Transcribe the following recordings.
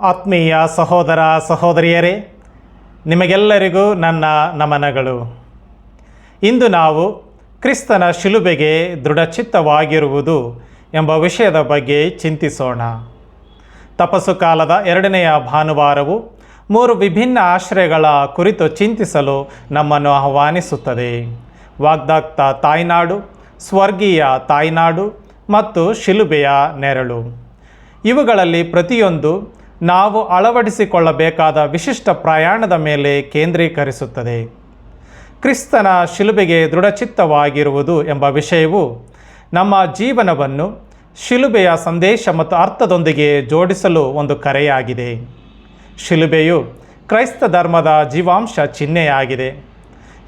ಆತ್ಮೀಯ ಸಹೋದರ ಸಹೋದರಿಯರೇ, ನಿಮಗೆಲ್ಲರಿಗೂ ನನ್ನ ನಮನಗಳು. ಇಂದು ನಾವು ಕ್ರಿಸ್ತನ ಶಿಲುಬೆಗೆ ದೃಢಚಿತ್ತವಾಗಿರುವುದು ಎಂಬ ವಿಷಯದ ಬಗ್ಗೆ ಚಿಂತಿಸೋಣ. ತಪಸ್ಸು ಕಾಲದ ಎರಡನೆಯ ಭಾನುವಾರವು ಮೂರು ವಿಭಿನ್ನ ಆಶ್ರಯಗಳ ಕುರಿತು ಚಿಂತಿಸಲು ನಮ್ಮನ್ನು ಆಹ್ವಾನಿಸುತ್ತದೆ. ವಾಗ್ದಾಕ್ತ ತಾಯ್ನಾಡು, ಸ್ವರ್ಗೀಯ ತಾಯ್ನಾಡು ಮತ್ತು ಶಿಲುಬೆಯ ನೆರಳು. ಇವುಗಳಲ್ಲಿ ಪ್ರತಿಯೊಂದು ನಾವು ಅಳವಡಿಸಿಕೊಳ್ಳಬೇಕಾದ ವಿಶಿಷ್ಟ ಪ್ರಯಾಣದ ಮೇಲೆ ಕೇಂದ್ರೀಕರಿಸುತ್ತದೆ. ಕ್ರಿಸ್ತನ ಶಿಲುಬೆಗೆ ದೃಢಚಿತ್ತವಾಗಿರುವುದು ಎಂಬ ವಿಷಯವು ನಮ್ಮ ಜೀವನವನ್ನು ಶಿಲುಬೆಯ ಸಂದೇಶ ಮತ್ತು ಅರ್ಥದೊಂದಿಗೆ ಜೋಡಿಸಲು ಒಂದು ಕರೆಯಾಗಿದೆ. ಶಿಲುಬೆಯು ಕ್ರೈಸ್ತ ಧರ್ಮದ ಜೀವಾಂಶ ಚಿಹ್ನೆಯಾಗಿದೆ.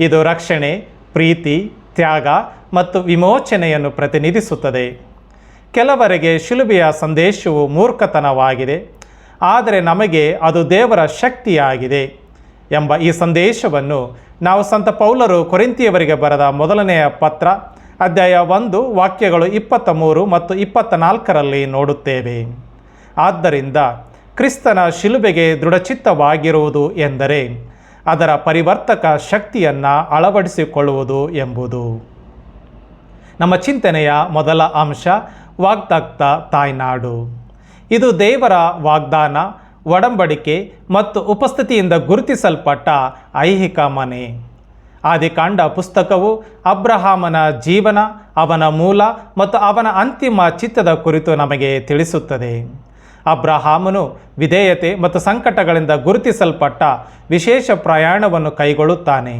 ಇದು ರಕ್ಷಣೆ, ಪ್ರೀತಿ, ತ್ಯಾಗ ಮತ್ತು ವಿಮೋಚನೆಯನ್ನು ಪ್ರತಿನಿಧಿಸುತ್ತದೆ. ಕೆಲವರಿಗೆ ಶಿಲುಬೆಯ ಸಂದೇಶವು ಮೂರ್ಖತನವಾಗಿದೆ. ಆದರೆ ನಮಗೆ ಅದು ದೇವರ ಶಕ್ತಿಯಾಗಿದೆ ಎಂಬ ಈ ಸಂದೇಶವನ್ನು ನಾವು ಸಂತ ಪೌಲರು ಕೊರೆಂತಿಯವರಿಗೆ ಬರೆದ ಮೊದಲನೆಯ ಪತ್ರ, ಅಧ್ಯಾಯ ಒಂದು, ವಾಕ್ಯಗಳು ಇಪ್ಪತ್ತ ಮೂರು ಮತ್ತು ಇಪ್ಪತ್ತ ನಾಲ್ಕರಲ್ಲಿ ನೋಡುತ್ತೇವೆ. ಆದ್ದರಿಂದ ಕ್ರಿಸ್ತನ ಶಿಲುಬೆಗೆ ದೃಢಚಿತ್ತವಾಗಿರುವುದು ಎಂದರೆ ಅದರ ಪರಿವರ್ತಕ ಶಕ್ತಿಯನ್ನು ಅಳವಡಿಸಿಕೊಳ್ಳುವುದು ಎಂಬುದು. ನಮ್ಮ ಚಿಂತನೆಯ ಮೊದಲ ಅಂಶ, ವಾಗ್ದಾಕ್ತ ತಾಯ್ನಾಡು. ಇದು ದೇವರ ವಾಗ್ದಾನ, ಒಡಂಬಡಿಕೆ ಮತ್ತು ಉಪಸ್ಥಿತಿಯಿಂದ ಗುರುತಿಸಲ್ಪಟ್ಟ ಐಹಿಕ ಮನೆ. ಆದಿಕಾಂಡ ಪುಸ್ತಕವು ಅಬ್ರಹಾಮನ ಜೀವನ, ಅವನ ಮೂಲ ಮತ್ತು ಅವನ ಅಂತಿಮ ಚಿತ್ತದ ಕುರಿತು ನಮಗೆ ತಿಳಿಸುತ್ತದೆ. ಅಬ್ರಹಾಮನು ವಿಧೇಯತೆ ಮತ್ತು ಸಂಕಟಗಳಿಂದ ಗುರುತಿಸಲ್ಪಟ್ಟ ವಿಶೇಷ ಪ್ರಯಾಣವನ್ನು ಕೈಗೊಳ್ಳುತ್ತಾನೆ.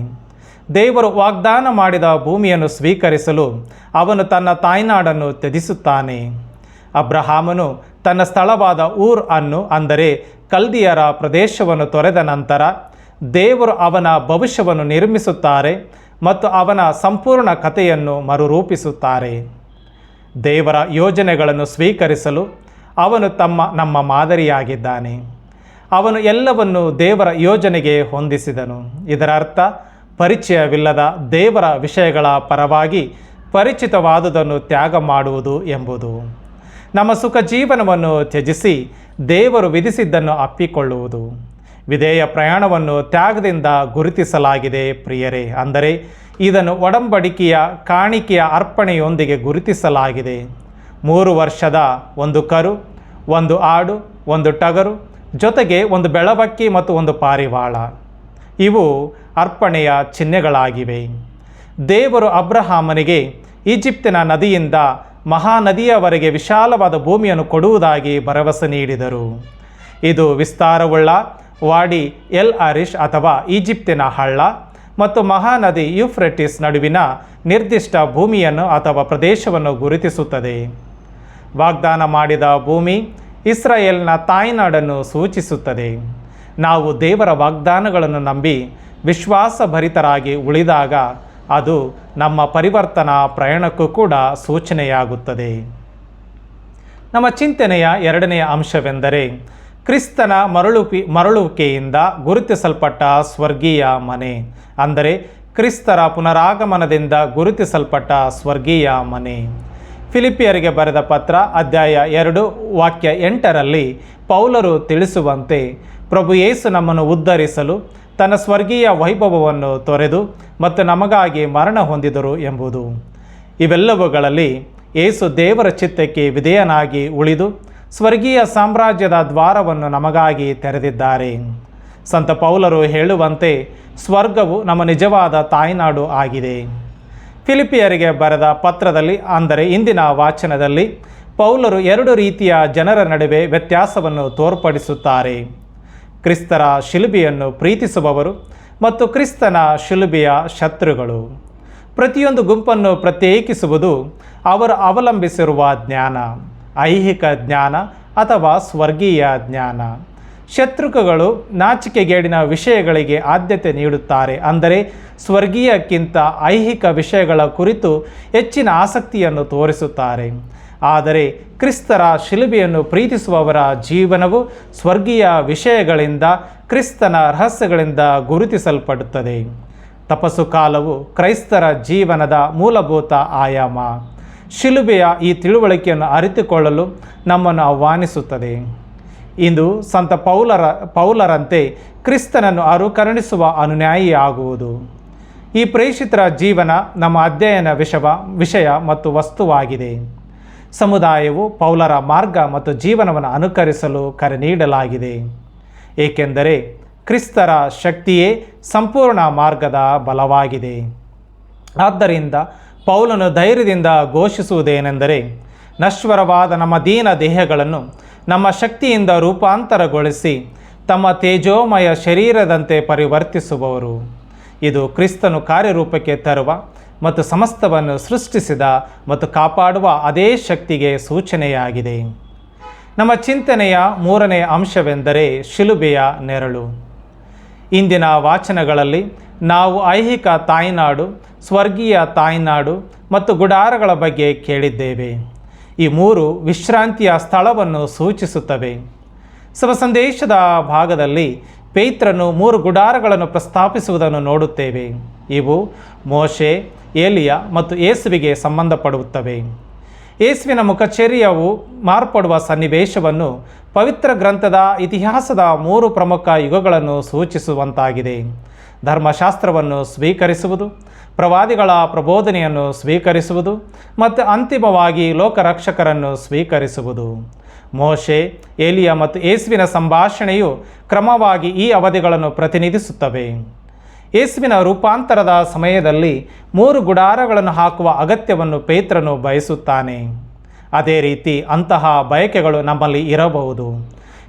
ದೇವರು ವಾಗ್ದಾನ ಮಾಡಿದ ಭೂಮಿಯನ್ನು ಸ್ವೀಕರಿಸಲು ಅವನು ತನ್ನ ತಾಯ್ನಾಡನ್ನು ತ್ಯಜಿಸುತ್ತಾನೆ. ಅಬ್ರಹಾಮನು ತನ್ನ ಸ್ಥಳವಾದ ಊರ್ ಅನ್ನು ಅಂದರೆ ಕಲ್ದಿಯರ ಪ್ರದೇಶವನ್ನು ತೊರೆದ ನಂತರ ದೇವರು ಅವನ ಭವಿಷ್ಯವನ್ನು ನಿರ್ಮಿಸುತ್ತಾರೆ ಮತ್ತು ಅವನ ಸಂಪೂರ್ಣ ಕಥೆಯನ್ನು ಮರುರೂಪಿಸುತ್ತಾರೆ. ದೇವರ ಯೋಜನೆಗಳನ್ನು ಸ್ವೀಕರಿಸಲು ಅವನು ತಮ್ಮ, ನಮ್ಮ ಮಾದರಿಯಾಗಿದ್ದಾನೆ. ಅವನು ಎಲ್ಲವನ್ನು ದೇವರ ಯೋಜನೆಗೆ ಹೊಂದಿಸಿದನು. ಇದರ ಅರ್ಥ ಪರಿಚಯವಿಲ್ಲದ ದೇವರ ವಿಷಯಗಳ ಪರವಾಗಿ ಪರಿಚಿತವಾದುದನ್ನು ತ್ಯಾಗ ಮಾಡುವುದು ಎಂಬುದು. ನಮ್ಮ ಸುಖ ಜೀವನವನ್ನು ತ್ಯಜಿಸಿ ದೇವರು ವಿಧಿಸಿದ್ದನ್ನು ಅಪ್ಪಿಕೊಳ್ಳುವುದು. ವಿಧೇಯ ಪ್ರಯಾಣವನ್ನು ತ್ಯಾಗದಿಂದ ಗುರುತಿಸಲಾಗಿದೆ ಪ್ರಿಯರೇ, ಅಂದರೆ ಇದನ್ನು ಒಡಂಬಡಿಕೆಯ, ಕಾಣಿಕೆಯ ಅರ್ಪಣೆಯೊಂದಿಗೆ ಗುರುತಿಸಲಾಗಿದೆ. ಮೂರು ವರ್ಷದ ಒಂದು ಕರು, ಒಂದು ಆಡು, ಒಂದು ಟಗರು, ಜೊತೆಗೆ ಒಂದು ಬೆಳವಕ್ಕಿ ಮತ್ತು ಒಂದು ಪಾರಿವಾಳ. ಇವು ಅರ್ಪಣೆಯ ಚಿಹ್ನೆಗಳಾಗಿವೆ. ದೇವರು ಅಬ್ರಹಾಮನಿಗೆ ಈಜಿಪ್ತಿನ ನದಿಯಿಂದ ಮಹಾನದಿಯವರೆಗೆ ವಿಶಾಲವಾದ ಭೂಮಿಯನ್ನು ಕೊಡುವುದಾಗಿ ಭರವಸೆ ನೀಡಿದರು. ಇದು ವಿಸ್ತಾರವುಳ್ಳ ವಾಡಿ ಎಲ್ ಅರಿಶ್ ಅಥವಾ ಈಜಿಪ್ತಿನ ಹಳ್ಳ ಮತ್ತು ಮಹಾನದಿ ಯುಫ್ರೆಟಿಸ್ ನಡುವಿನ ನಿರ್ದಿಷ್ಟ ಭೂಮಿಯನ್ನು ಅಥವಾ ಪ್ರದೇಶವನ್ನು ಗುರುತಿಸುತ್ತದೆ. ವಾಗ್ದಾನ ಮಾಡಿದ ಭೂಮಿ ಇಸ್ರಾಯೇಲ್ನ ತಾಯ್ನಾಡನ್ನು ಸೂಚಿಸುತ್ತದೆ. ನಾವು ದೇವರ ವಾಗ್ದಾನಗಳನ್ನು ನಂಬಿ ವಿಶ್ವಾಸಭರಿತರಾಗಿ ಉಳಿದಾಗ ಅದು ನಮ್ಮ ಪರಿವರ್ತನಾ ಪ್ರಯಾಣಕ್ಕೂ ಕೂಡ ಸೂಚನೆಯಾಗುತ್ತದೆ. ನಮ್ಮ ಚಿಂತನೆಯ ಎರಡನೆಯ ಅಂಶವೆಂದರೆ ಕ್ರಿಸ್ತನ ಮರಳುಪಿ, ಮರಳುವಿಕೆಯಿಂದ ಗುರುತಿಸಲ್ಪಟ್ಟ ಸ್ವರ್ಗೀಯ ಮನೆ, ಅಂದರೆ ಕ್ರಿಸ್ತರ ಪುನರಾಗಮನದಿಂದ ಗುರುತಿಸಲ್ಪಟ್ಟ ಸ್ವರ್ಗೀಯ ಮನೆ. ಫಿಲಿಪಿಯರಿಗೆ ಬರೆದ ಪತ್ರ ಅಧ್ಯಾಯ ಎರಡು, ವಾಕ್ಯ ಎಂಟರಲ್ಲಿ ಪೌಲರು ತಿಳಿಸುವಂತೆ ಪ್ರಭು ಯೇಸು ನಮ್ಮನ್ನು ಉದ್ಧರಿಸಲು ತನ್ನ ಸ್ವರ್ಗೀಯ ವೈಭವವನ್ನು ತೊರೆದು ಮತ್ತು ನಮಗಾಗಿ ಮರಣ ಹೊಂದಿದರು ಎಂಬುದು. ಇವೆಲ್ಲವುಗಳಲ್ಲಿ ಏಸು ದೇವರ ಚಿತ್ತಕ್ಕೆ ವಿಧೇಯನಾಗಿ ಉಳಿದು ಸ್ವರ್ಗೀಯ ಸಾಮ್ರಾಜ್ಯದ ದ್ವಾರವನ್ನು ನಮಗಾಗಿ ತೆರೆದಿದ್ದಾರೆ. ಸಂತ ಪೌಲರು ಹೇಳುವಂತೆ ಸ್ವರ್ಗವು ನಮ್ಮ ನಿಜವಾದ ತಾಯ್ನಾಡು ಆಗಿದೆ. ಫಿಲಿಪಿಯರಿಗೆ ಬರೆದ ಪತ್ರದಲ್ಲಿ, ಅಂದರೆ ಇಂದಿನ ವಾಚನದಲ್ಲಿ, ಪೌಲರು ಎರಡು ರೀತಿಯ ಜನರ ನಡುವೆ ವ್ಯತ್ಯಾಸವನ್ನು ತೋರ್ಪಡಿಸುತ್ತಾರೆ. ಕ್ರಿಸ್ತರ ಶಿಲುಬೆಯನ್ನು ಪ್ರೀತಿಸುವವರು ಮತ್ತು ಕ್ರಿಸ್ತನ ಶಿಲುಬೆಯ ಶತ್ರುಗಳು. ಪ್ರತಿಯೊಂದು ಗುಂಪನ್ನು ಪ್ರತ್ಯೇಕಿಸುವುದು ಅವರು ಅವಲಂಬಿಸಿರುವ ಜ್ಞಾನ, ಐಹಿಕ ಜ್ಞಾನ ಅಥವಾ ಸ್ವರ್ಗೀಯ ಜ್ಞಾನ. ಶತ್ರುಕಗಳು ನಾಚಿಕೆಗೇಡಿನ ವಿಷಯಗಳಿಗೆ ಆದ್ಯತೆ ನೀಡುತ್ತಾರೆ ಅಂದರೆ ಸ್ವರ್ಗೀಯಕ್ಕಿಂತ ಐಹಿಕ ವಿಷಯಗಳ ಕುರಿತು ಹೆಚ್ಚಿನ ಆಸಕ್ತಿಯನ್ನು ತೋರಿಸುತ್ತಾರೆ. ಆದರೆ ಕ್ರಿಸ್ತರ ಶಿಲುಬೆಯನ್ನು ಪ್ರೀತಿಸುವವರ ಜೀವನವು ಸ್ವರ್ಗೀಯ ವಿಷಯಗಳಿಂದ, ಕ್ರಿಸ್ತನ ರಹಸ್ಯಗಳಿಂದ ಗುರುತಿಸಲ್ಪಡುತ್ತದೆ. ತಪಸ್ಸು ಕಾಲವು ಕ್ರೈಸ್ತರ ಜೀವನದ ಮೂಲಭೂತ ಆಯಾಮ. ಶಿಲುಬೆಯ ಈ ತಿಳುವಳಿಕೆಯನ್ನು ಅರಿತುಕೊಳ್ಳಲು ನಮ್ಮನ್ನು ಆಹ್ವಾನಿಸುತ್ತದೆ. ಇಂದು ಸಂತ ಪೌಲರ, ಪೌಲರಂತೆ ಕ್ರಿಸ್ತನನ್ನು ಅನುಕರಣಿಸುವ ಅನುನ್ಯಾಯಿಯಾಗುವುದು ಈ ಪ್ರೇಷಿತರ ಜೀವನ ನಮ್ಮ ಅಧ್ಯಯನ ವಿಷವ, ವಿಷಯ ಮತ್ತು ವಸ್ತುವಾಗಿದೆ. ಸಮುದಾಯವು ಪೌಲರ ಮಾರ್ಗ ಮತ್ತು ಜೀವನವನ್ನು ಅನುಕರಿಸಲು ಕರೆ ನೀಡಲಾಗಿದೆ. ಏಕೆಂದರೆ ಕ್ರಿಸ್ತರ ಶಕ್ತಿಯೇ ಸಂಪೂರ್ಣ ಮಾರ್ಗದ ಬಲವಾಗಿದೆ. ಆದ್ದರಿಂದ ಪೌಲನು ಧೈರ್ಯದಿಂದ ಘೋಷಿಸುವುದೇನೆಂದರೆ ನಶ್ವರವಾದ ನಮ್ಮ ದೀನ ದೇಹಗಳನ್ನು ನಮ್ಮ ಶಕ್ತಿಯಿಂದ ರೂಪಾಂತರಗೊಳಿಸಿ ತಮ್ಮ ತೇಜೋಮಯ ಶರೀರದಂತೆ ಪರಿವರ್ತಿಸುವವರು. ಇದು ಕ್ರಿಸ್ತನು ಕಾರ್ಯರೂಪಕ್ಕೆ ತರುವ ಮತ್ತು ಸಮಸ್ತವನ್ನು ಸೃಷ್ಟಿಸಿದ ಮತ್ತು ಕಾಪಾಡುವ ಅದೇ ಶಕ್ತಿಗೆ ಸೂಚನೆಯಾಗಿದೆ. ನಮ್ಮ ಚಿಂತನೆಯ ಮೂರನೇ ಅಂಶವೆಂದರೆ ಶಿಲುಬೆಯ ನೆರಳು. ಇಂದಿನ ವಾಚನಗಳಲ್ಲಿ ನಾವು ಐಹಿಕ ತಾಯ್ನಾಡು, ಸ್ವರ್ಗೀಯ ತಾಯ್ನಾಡು ಮತ್ತು ಗುಡಾರಗಳ ಬಗ್ಗೆ ಕೇಳಿದ್ದೇವೆ. ಈ ಮೂರು ವಿಶ್ರಾಂತಿಯ ಸ್ಥಳವನ್ನು ಸೂಚಿಸುತ್ತವೆ. ಸಂದೇಶದ ಭಾಗದಲ್ಲಿ ಪೇತ್ರನು ಮೂರು ಗುಡಾರಗಳನ್ನು ಪ್ರಸ್ತಾಪಿಸುವುದನ್ನು ನೋಡುತ್ತೇವೆ. ಇವು ಮೋಶೆ, ಏಲಿಯ ಮತ್ತು ಯೇಸುವಿಗೆ ಸಂಬಂಧಪಡುತ್ತವೆ. ಯೇಸುವಿನ ಮುಖಚರ್ಯವು ಮಾರ್ಪಡುವ ಸನ್ನಿವೇಶವನ್ನು ಪವಿತ್ರ ಗ್ರಂಥದ ಇತಿಹಾಸದ ಮೂರು ಪ್ರಮುಖ ಯುಗಗಳನ್ನು ಸೂಚಿಸುವಂತಾಗಿದೆ. ಧರ್ಮಶಾಸ್ತ್ರವನ್ನು ಸ್ವೀಕರಿಸುವುದು, ಪ್ರವಾದಿಗಳ ಪ್ರಬೋಧನೆಯನ್ನು ಸ್ವೀಕರಿಸುವುದು ಮತ್ತು ಅಂತಿಮವಾಗಿ ಲೋಕರಕ್ಷಕರನ್ನು ಸ್ವೀಕರಿಸುವುದು. ಮೋಶೆ, ಏಲಿಯ ಮತ್ತು ಏಸುವಿನ ಸಂಭಾಷಣೆಯು ಕ್ರಮವಾಗಿ ಈ ಅವಧಿಗಳನ್ನು ಪ್ರತಿನಿಧಿಸುತ್ತವೆ. ಏಸುವಿನ ರೂಪಾಂತರದ ಸಮಯದಲ್ಲಿ ಮೂರು ಗುಡಾರಗಳನ್ನು ಹಾಕುವ ಅಗತ್ಯವನ್ನು ಪೇತ್ರನು ಬಯಸುತ್ತಾನೆ. ಅದೇ ರೀತಿ ಅಂತಹ ಬಯಕೆಗಳು ನಮ್ಮಲ್ಲಿ ಇರಬಹುದು.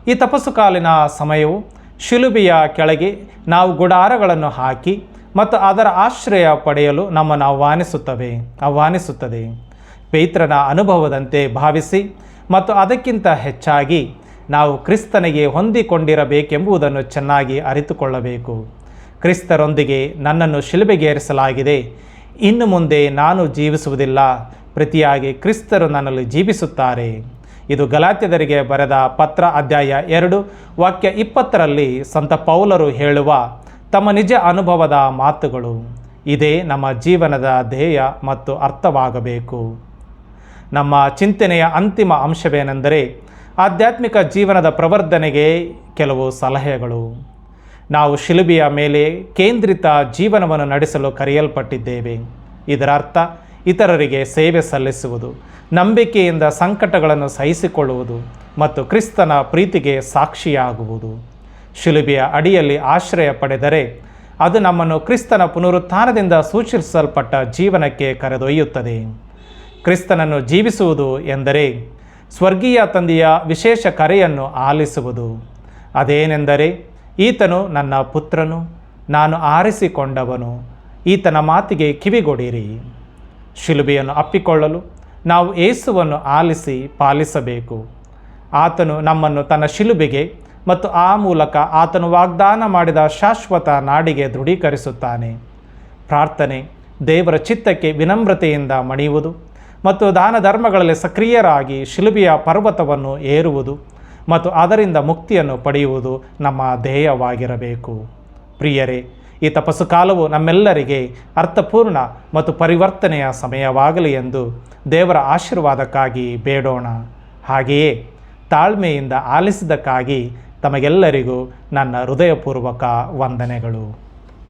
ಈ ತಪಸ್ಸು ಕಾಲಿನ ಸಮಯವು ಶಿಲುಬೆಯ ಕೆಳಗೆ ನಾವು ಗುಡಾರಗಳನ್ನು ಹಾಕಿ ಮತ್ತು ಅದರ ಆಶ್ರಯ ಪಡೆಯಲು ನಮ್ಮನ್ನು ಆಹ್ವಾನಿಸುತ್ತವೆ, ಆಹ್ವಾನಿಸುತ್ತದೆ. ಪೇತ್ರನ ಅನುಭವದಂತೆ ಭಾವಿಸಿ ಮತ್ತು ಅದಕ್ಕಿಂತ ಹೆಚ್ಚಾಗಿ ನಾವು ಕ್ರಿಸ್ತನಿಗೆ ಹೊಂದಿಕೊಂಡಿರಬೇಕೆಂಬುದನ್ನು ಚೆನ್ನಾಗಿ ಅರಿತುಕೊಳ್ಳಬೇಕು. ಕ್ರಿಸ್ತರೊಂದಿಗೆ ನನ್ನನ್ನು ಶಿಲುಬೆಗೇರಿಸಲಾಗಿದೆ. ಇನ್ನು ಮುಂದೆ ನಾನು ಜೀವಿಸುವುದಿಲ್ಲ. ಪ್ರತಿಯಾಗಿ ಕ್ರಿಸ್ತರು ನನ್ನಲ್ಲಿ ಜೀವಿಸುತ್ತಾರೆ. ಇದು ಗಲಾತ್ಯದರಿಗೆ ಬರೆದ ಪತ್ರ ಅಧ್ಯಾಯ ಎರಡು, ವಾಕ್ಯ ಇಪ್ಪತ್ತರಲ್ಲಿ ಸಂತ ಪೌಲರು ಹೇಳುವ ತಮ್ಮ ನಿಜ ಅನುಭವದ ಮಾತುಗಳು. ಇದೇ ನಮ್ಮ ಜೀವನದ ಧ್ಯೇಯ ಮತ್ತು ಅರ್ಥವಾಗಬೇಕು. ನಮ್ಮ ಚಿಂತನೆಯ ಅಂತಿಮ ಅಂಶವೇನೆಂದರೆ ಆಧ್ಯಾತ್ಮಿಕ ಜೀವನದ ಪ್ರವರ್ಧನೆಗೆ ಕೆಲವು ಸಲಹೆಗಳು. ನಾವು ಶಿಲುಬಿಯ ಮೇಲೆ ಕೇಂದ್ರಿತ ಜೀವನವನ್ನು ನಡೆಸಲು ಕರೆಯಲ್ಪಟ್ಟಿದ್ದೇವೆ. ಇದರರ್ಥ, ಇತರರಿಗೆ ಸೇವೆ ಸಲ್ಲಿಸುವುದು, ನಂಬಿಕೆಯಿಂದ ಸಂಕಟಗಳನ್ನು ಸಹಿಸಿಕೊಳ್ಳುವುದು ಮತ್ತು ಕ್ರಿಸ್ತನ ಪ್ರೀತಿಗೆ ಸಾಕ್ಷಿಯಾಗುವುದು. ಶಿಲುಬಿಯ ಅಡಿಯಲ್ಲಿ ಆಶ್ರಯ ಪಡೆದರೆ ಅದು ನಮ್ಮನ್ನು ಕ್ರಿಸ್ತನ ಪುನರುತ್ಥಾನದಿಂದ ಸೂಚಿಸಲ್ಪಟ್ಟ ಜೀವನಕ್ಕೆ ಕರೆದೊಯ್ಯುತ್ತದೆ. ಕ್ರಿಸ್ತನನ್ನು ಜೀವಿಸುವುದು ಎಂದರೆ ಸ್ವರ್ಗೀಯ ತಂದೆಯ ವಿಶೇಷ ಕರೆಯನ್ನು ಆಲಿಸುವುದು. ಅದೇನೆಂದರೆ ಈತನು ನನ್ನ ಪುತ್ರನು, ನಾನು ಆರಿಸಿಕೊಂಡವನು, ಈತನ ಮಾತಿಗೆ ಕಿವಿಗೊಡಿರಿ. ಶಿಲುಬೆಯನ್ನು ಅಪ್ಪಿಕೊಳ್ಳಲು ನಾವು ಏಸುವನ್ನು ಆಲಿಸಿ ಪಾಲಿಸಬೇಕು. ಆತನು ನಮ್ಮನ್ನು ತನ್ನ ಶಿಲುಬೆಗೆ ಮತ್ತು ಆ ಮೂಲಕ ಆತನು ವಾಗ್ದಾನ ಮಾಡಿದ ಶಾಶ್ವತ ನಾಡಿಗೆ ದೃಢೀಕರಿಸುತ್ತಾನೆ. ಪ್ರಾರ್ಥನೆ ದೇವರ ಚಿತ್ತಕ್ಕೆ ವಿನಮ್ರತೆಯಿಂದ ಮಣಿಯುವುದು ಮತ್ತು ದಾನ ಧರ್ಮಗಳಲ್ಲಿ ಸಕ್ರಿಯರಾಗಿ ಶಿಲುಬಿಯ ಪರ್ವತವನ್ನು ಏರುವುದು ಮತ್ತು ಅದರಿಂದ ಮುಕ್ತಿಯನ್ನು ಪಡೆಯುವುದು ನಮ್ಮ ಧ್ಯೇಯವಾಗಿರಬೇಕು. ಪ್ರಿಯರೇ, ಈ ತಪಸ್ಸು ಕಾಲವು ನಮ್ಮೆಲ್ಲರಿಗೆ ಅರ್ಥಪೂರ್ಣ ಮತ್ತು ಪರಿವರ್ತನೆಯ ಸಮಯವಾಗಲಿ ಎಂದು ದೇವರ ಆಶೀರ್ವಾದಕ್ಕಾಗಿ ಬೇಡೋಣ. ಹಾಗೆಯೇ ತಾಳ್ಮೆಯಿಂದ ಆಲಿಸಿದ್ದಕ್ಕಾಗಿ ತಮಗೆಲ್ಲರಿಗೂ ನನ್ನ ಹೃದಯಪೂರ್ವಕ ವಂದನೆಗಳು.